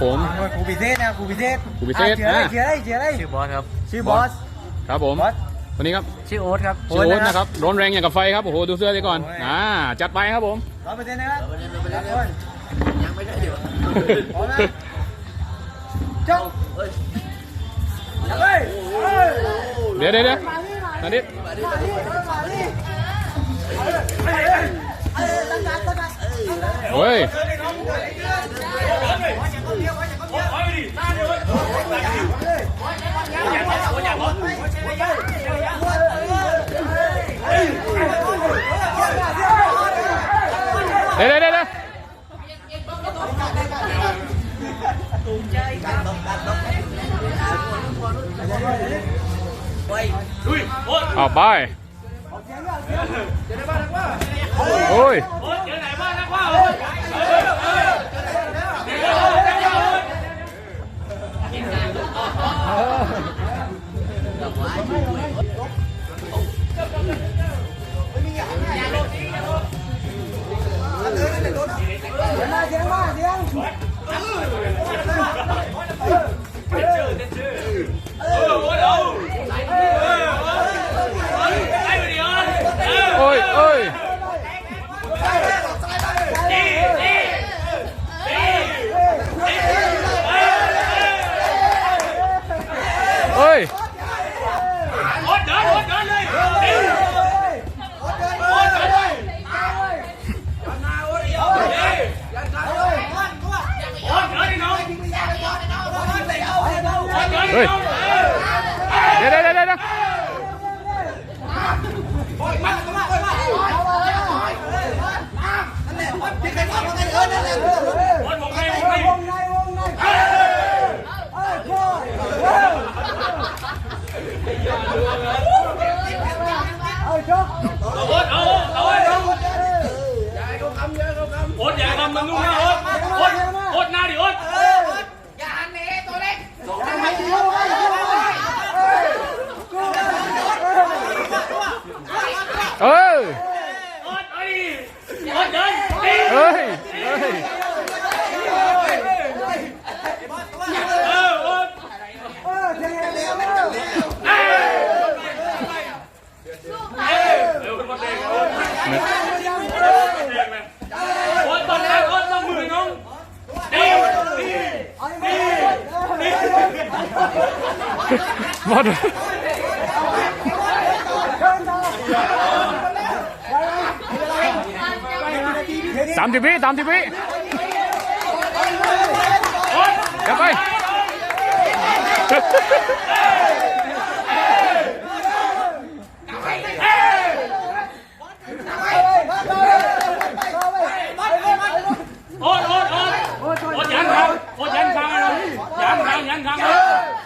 ศนะครูพิเศษครูพิเศษอะเชียร์อะได้เชียร์ได้เชียร์ได้ชื่อบอสครับชื่อบอสครับผมบอสวันนี้ครับชื่อโอ๊ตครับชื่อโอ๊ตนะครับร้อนแรงอย่างกับไฟครับโอ้โหดูเสื้อดีก่อนโอ้ยอ่าจัดไปครับผมร้อยเปอร์เซ็นต์นะครับรับก่อนยังไม่ได้เดี๋ยวพร้อมนะจบเฮ้ยเฮ้ยเดี๋ยวเดี๋ยวเดี๋ยวนันดิเฮ้ย เดี๋ยวเดี๋ย เฮ้ย เดี๋ยวเดี๋ยวเดี๋ยวเดี๋ยว วงในวงในเอ้ยพ่อเอาจบ โอ๊ตเอาเอาไว้เอาโอ๊ตอย่าทำมันนุ่งนะโอ๊ตโอ๊ตโอ๊ตหน้าดิโอ๊ต เออ โอ๊ตเอ้ยโอ๊ตเดินตี เฮ้ย เฮ้ย เออโอ๊ต เออเสียงเร็ว เอ้ยเร็วขึ้นมาเตะโอ๊ตเตะแม่โอ๊ตต้องแรงโอ๊ตต้องมือน้องตีตี หมดสามสิบวิสามสิบวิโอ๊ตเดี๋ยวไปโอ๊ตโอ๊ตโอ๊ตโอ๊ตยันครับโอ๊ตยันคางเลยยันคางยันคางเลยตีตี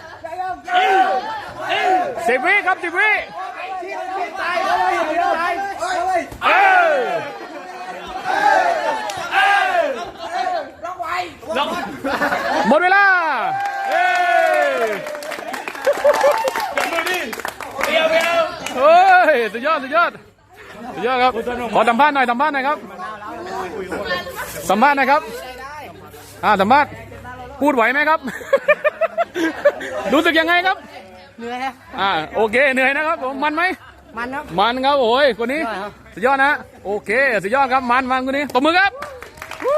สิบวิครับสิบวิเออล็อกหมดเวลาเอ้ยจับมือดิเดียวเดียวเฮ้ยสุดยอดสุดยอดสุดยอดครับขอสัมภาษณ์หน่อยสัมภาษณ์หน่อยครับสัมภาษณ์หน่อยครับอ่าสัมภาษณ์พูดไหวไหมครับ รู้สึกยังไงครับ เหนื่อยฮะอ่าโอเคเหนื่อยนะครับผมมันไหมมันครับ มันครับโอ้ยคนนี้ใช่ครับสุดยอดนะ โอเคสุดยอดครับมันมันคนนี้ตบมือครับวู้